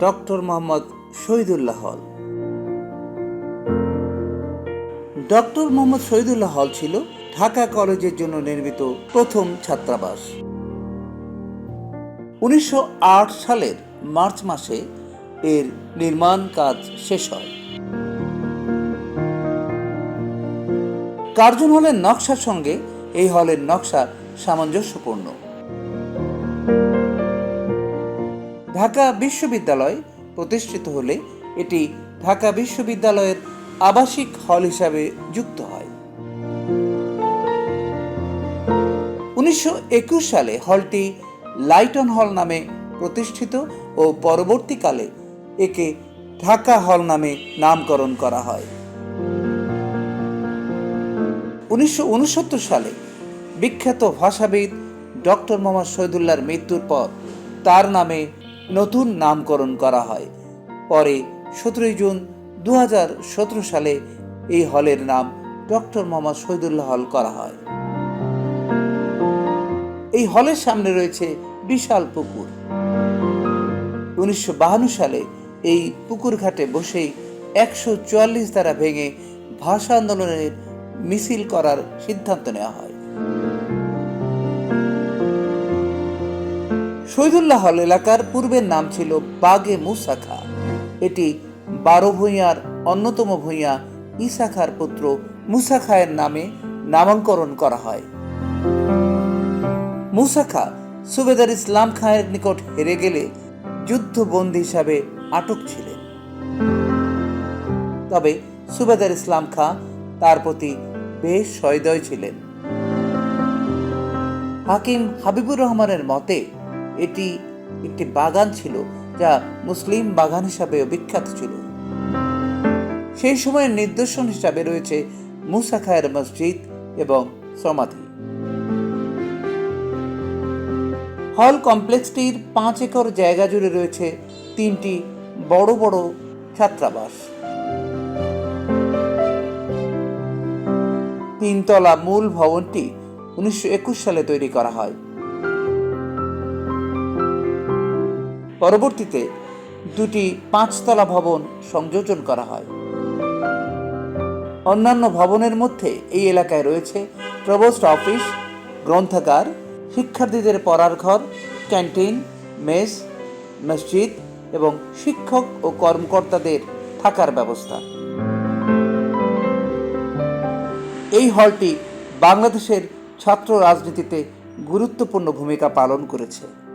Doctor Mohammad Shahidullah হল। Doctor Mohammad Shahidullah হল ছিল ঢাকা কলেজের জন্য নির্মিত প্রথম ছাত্রাবাস। উনিশশো আট সালের মার্চ মাসে এর নির্মাণ কাজ শেষ হয়। কার্জন হলের নকশার সঙ্গে এই হলের নকশা সামঞ্জস্যপূর্ণ। ঢাকা বিশ্ববিদ্যালয় প্রতিষ্ঠিত হলে এটি ঢাকা বিশ্ববিদ্যালয়ের আবাসিক হল হিসাবে যুক্ত হয়। উনিশশো একুশ সালে হলটি লাইটন হল নামে প্রতিষ্ঠিত ও পরবর্তীকালে একে ঢাকা হল নামে নামকরণ করা হয়। উনিশশো উনসত্তর সালে বিখ্যাত ভাষাবিদ ডক্টর মোহাম্মদ শহীদুল্লাহর মৃত্যুর পর তার নামে নতুন নামকরণ করা হয়। পরে সতেরোই জুন দু হাজার সতেরো সালে এই হলের নাম ডক্টর মোহাম্মদ শহীদুল্লাহ হল করা হয়। এই হলের সামনে রয়েছে বিশাল পুকুর। উনিশশো সালে এই পুকুর ঘাটে বসেই একশো চুয়াল্লিশ দ্বারা ভেঙে ভাষা আন্দোলনের মিছিল করার সিদ্ধান্ত নেওয়া হয়। শহীদুল্লাহ হল এলাকার পূর্বের নাম ছিল বাগে মুসাখা। এটি বারো ভূঁইয়ার অন্যতম ভূঁইয়া ইসা খার পুত্র মুসা খায়ের নামে নামাঙ্করণ করা হয়। মুসা খা সুবেদার ইসলাম খাঁয়ের নিকট হেরে গেলে যুদ্ধবন্দী হিসাবে আটক ছিলেন। তবে সুবেদার ইসলাম খাঁ তার প্রতি বেশ সহৃদয় ছিলেন। হাকিম হাবিবুর রহমানের মতে এটি একটি বাগান ছিল যা মুসলিম বাগান হিসাবে বিখ্যাত ছিল। সেই সময়ের নিদর্শন হিসাবে রয়েছে মুসা খায়ের মসজিদ এবং সমাধি। হল কমপ্লেক্সটির পাঁচ একর জায়গা জুড়ে রয়েছে তিনটি বড় বড় ছাত্রাবাস। তিনতলা মূল ভবনটি উনিশশো একুশ সালে তৈরি করা হয়। পরবর্তীতে দুটি পাঁচতলা ভবন সংযোজন করা হয়। অন্যান্য ভবনের মধ্যে এই এলাকায় রয়েছে প্রবোস্ট অফিস, গ্রন্থাগার, শিক্ষার্থীদের পড়ার ঘর, ক্যান্টিন, মেস, মসজিদ এবং শিক্ষক ও কর্মকর্তাদের থাকার ব্যবস্থা। এই হলটি বাংলাদেশের ছাত্র রাজনীতিতে গুরুত্বপূর্ণ ভূমিকা পালন করেছে।